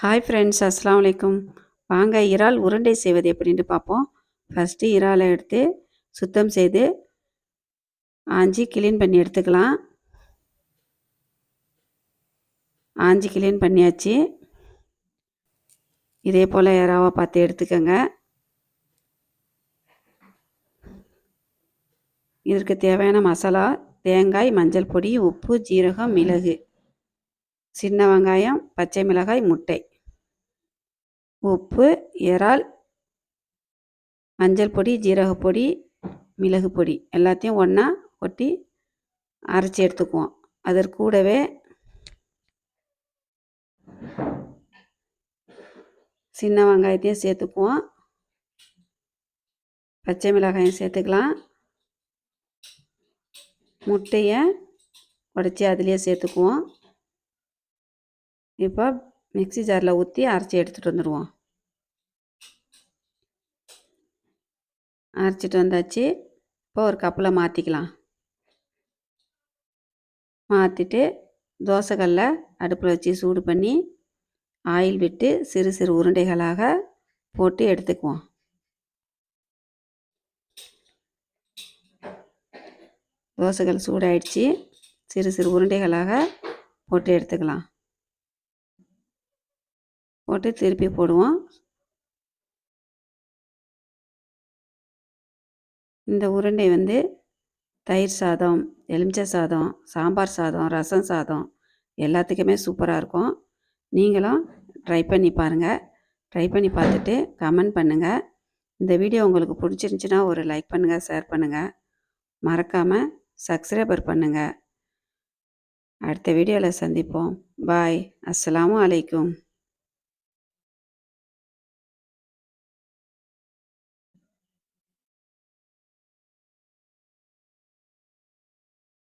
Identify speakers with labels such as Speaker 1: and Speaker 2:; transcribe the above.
Speaker 1: Hi friends அஸ்லாம் வலைக்கும் வாங்க இறால் உருண்டை செய்வது எப்படின்னு பார்ப்போம். ஃபஸ்ட்டு இறாலை எடுத்து சுத்தம் செய்து ஆஞ்சி கிளீன் பண்ணி எடுத்துக்கலாம். ஆஞ்சி கிளீன் பண்ணியாச்சு. இதே போல் இறாவை பார்த்து எடுத்துக்கோங்க. இதற்கு தேவையான மசாலா தேங்காய் மஞ்சள் பொடி உப்பு ஜீரகம் மிளகு. சின்ன வெங்காயம் பச்சை மிளகாய் முட்டை. உப்பு இறால் மஞ்சள் பொடி ஜீரகப்பொடி மிளகு பொடி. எல்லாத்தையும் ஒன்றா கொட்டி அரைச்சி எடுத்துக்குவோம். அதற்கு கூடவே சின்ன வெங்காயத்தையும் சேர்த்துக்குவோம். பச்சை மிளகாயும் சேர்த்துக்கலாம். முட்டையை உடச்சி அதிலே சேர்த்துக்குவோம். இப்போ மிக்சி ஜாரில் ஊற்றி அரைச்சி எடுத்துகிட்டு வந்துடுவோம் அரைச்சிட்டு வந்தாச்சு. இப்போ ஒரு கப்பில் மாற்றிக்கலாம் மாற்றிட்டு தோசைக்கல்ல அடுப்பில் வச்சு சூடு பண்ணி ஆயில் விட்டு சிறு சிறு உருண்டைகளாக போட்டு எடுத்துக்குவோம். தோசைகள் சூடாயிடுச்சு. சிறு சிறு உருண்டைகளாக போட்டு எடுத்துக்கலாம். போட்டு திருப்பி போடுவோம். இந்த உருண்டை வந்து தயிர் சாதம் எலுமிச்சை சாதம் சாம்பார் சாதம் ரசம் சாதம் எல்லாத்துக்குமே சூப்பராக இருக்கும். நீங்களும் ட்ரை பண்ணி பாருங்கள் ட்ரை பண்ணி பார்த்துட்டு கமெண்ட் பண்ணுங்கள் இந்த வீடியோ உங்களுக்கு பிடிச்சிருந்துச்சின்னா ஒரு லைக் பண்ணுங்கள் ஷேர் பண்ணுங்கள் மறக்காமல் சப்ஸ்கிரைபர் பண்ணுங்கள் அடுத்த வீடியோவில் சந்திப்போம். பாய் அஸ்லாம் அலைக்கும்